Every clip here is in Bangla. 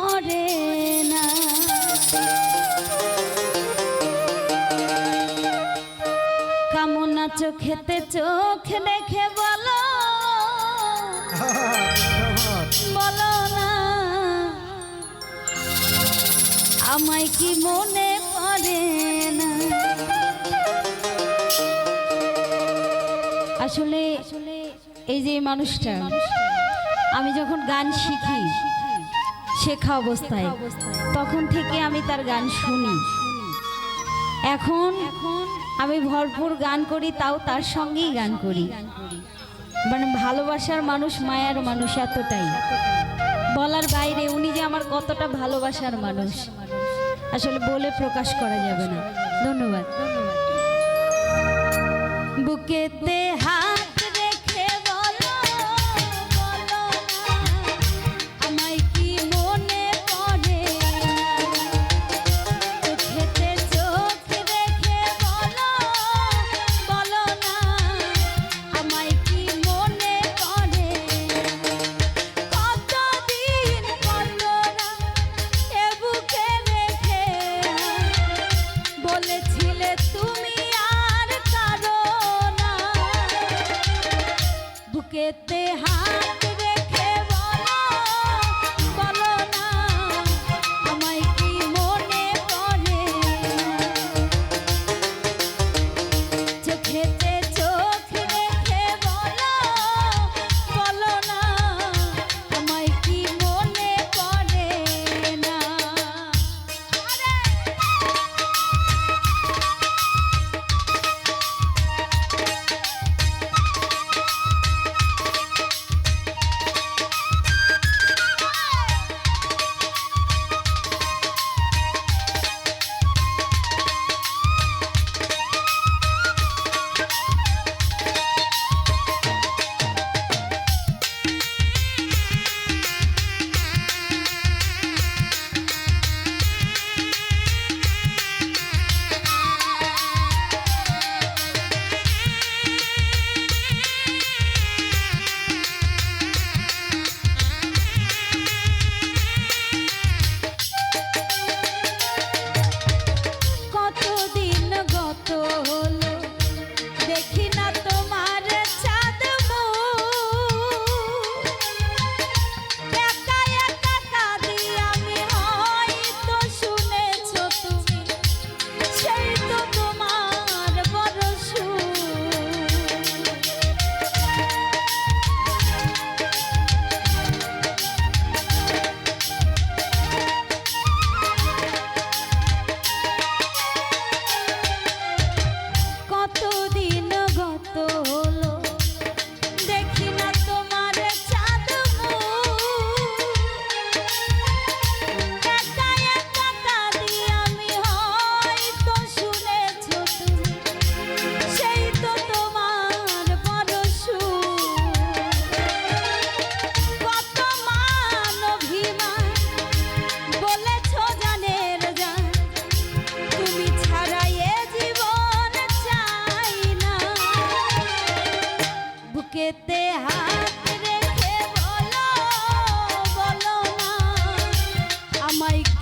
পড়ে না। কামনা চোখেতে চোখ দেখে বলো। বলো না। আমায় কি মনে পড়ে না? আসলে এই যে মানুষটা, আমি যখন গান শিখি শেখা অবস্থায়। তখন থেকে আমি তার গান শুনি। এখন আমি ভরপুর গান করি, তাও তার সঙ্গেই গান করি। মানে ভালোবাসার মানুষ মায়ার মানুষ এতটাই। বলার বাইরে উনি যে আমার কতটা ভালোবাসার মানুষ। আসলে বলে প্রকাশ করা যাবে না। ধন্যবাদ। বুকেতে হাত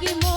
Eskimo.